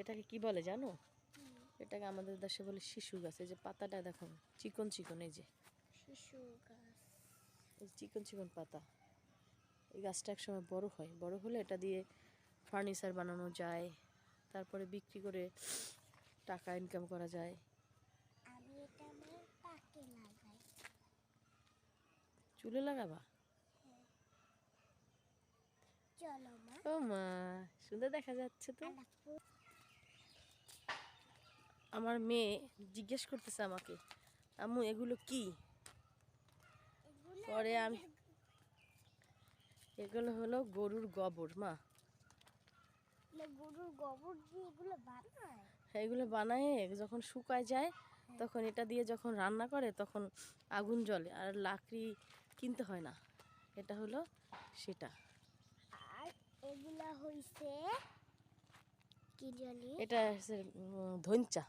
এটাকে কি বলে জানো? এটাকে আমাদের দেশে বলে শিশু গাছ। এই যে পাতাটা দেখো চিকন চিকন এই যে। শিশু গাছ। এই চিকন চিকন পাতা। এই গাছটা একসময় বড় হয়। বড় হলে এটা দিয়ে ফার্নিচার বানানো যায়। তারপরে বিক্রি করে টাকা ইনকাম করা যায়। আমি এটা আমার পাকে লাগাই। চুলে লাগাবা? চলো মা। ও মা সুন্দর দেখা যাচ্ছে তো। আমার মেয়ে জিজ্ঞেস করতেছে আমাকে আম্মু এগুলো কি? পরে আমি এগুলো হলো গরুর গোবর মা। এগুলো গরুর গোবর দিয়ে এগুলো বানায়? এগুলো বানায় যখন শুকায় যায় তখন এটা দিয়ে যখন রান্না করে তখন আগুন জ্বলে আর লাকড়ি কিনতে হয় না। এটা হলো সেটা। আর এগুলা হইছে কি জানি? এটা হচ্ছে ধুইচা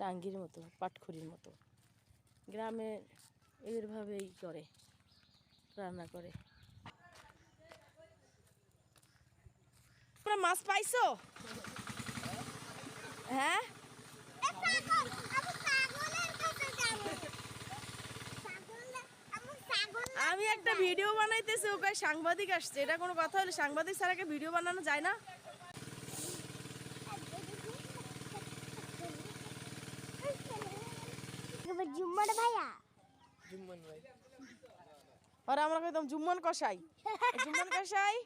টাঙ্গির মতো, পাটখড়ির মতো। গ্রামে এইভাবেই করে, রান্না করে। মাছ পাইছো? হ্যাঁ? আমি একটা ভিডিও বানাইতেছি, ওকে সাংবাদিক আসছে। এটা কোনো কথা হলো সাংবাদিক ছাড়াকে ভিডিও বানানো যায় না? জুম্মার ভাইয়া। আর আমরা কইতাম জুম্মন কষাই জুম্মন কষাই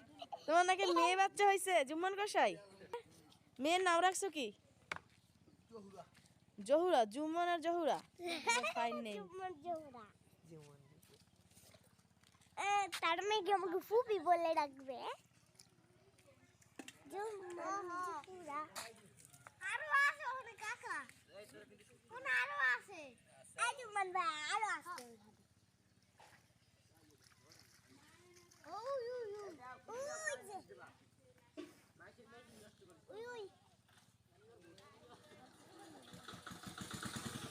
তোমার নাকি মেয়ে বাচ্চা হয়েছে জুম্মন কষাই মেয়ের নাম রাখছো কি? জহুরা জুম্মন আর জহুরা? ফাইন নেই জুম্মার জোহরা। এ, তার মেয়েকে আমাকে ফুপি বলে ডাকবে? জুম্মার জোহরা। আরও আছে ওখানে কাকা। আরও আছে এই জুম্মান ভাই আরও আছে ওই ওই ওই ওই যে ওই ওই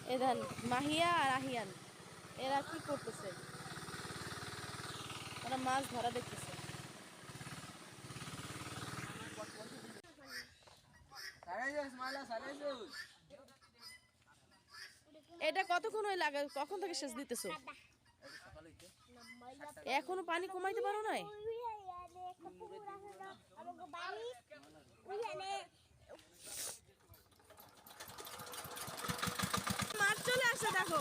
এ দেন মাহিয়া আর আহিয়ান, এরা কি করতেছে? ওরা মাছ ধরা দেখতেছে। এটা কতক্ষণ হয়ে লাগে? কখন থেকে সেচ দিতেছো? এখনও পানি কমাইতে পারো নাই? মাছ চলে আসে দেখো।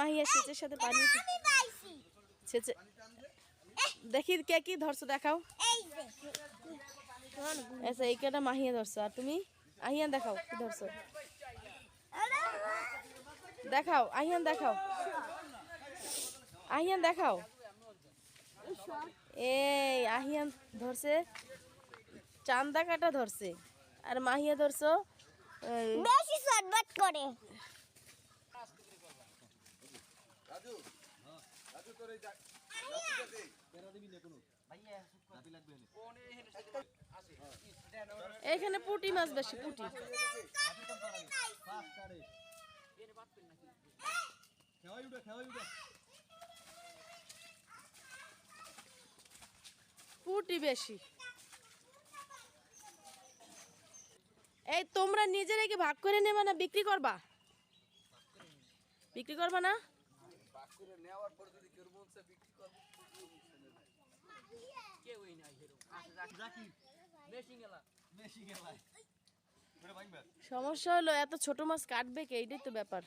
মাহিয়া সেচের সাথে পানি সেচে দেখি কে কি ধরছো দেখাও। আচ্ছা এই কেটা মাহিয়া ধরছো। আর তুমি? আহিয়ান দেখাও কি ধরছো। দেখাও আহিয়ান দেখাও। আহিয়ান দেখাও। এই আহিয়ান ধরছে। চান্দা কাটা ধরছে। আর মাহিয়া ধরছো এই, বেশি করে। এইখানে পুটি মাছ বেশি, পুটি। পুটি বেশি। এই তোমরা নিজেরাই কি ভাগ করে নেবা না বিক্রি করবা? বিক্রি করবা না? সমস্যা হলো এত ছোট মাছ কাটবে কে? এইটাই তো ব্যাপার।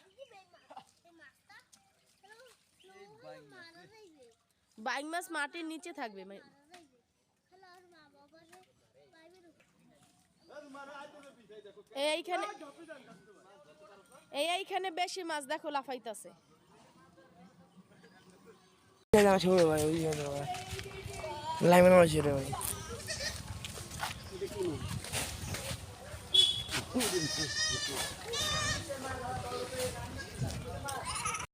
বাইং মাছ মাটির নিচে থাকবে এইখানে এই এইখানে বেশি মাছ দেখো লাফাইতাছে। লাইমের মাছ রে ভাই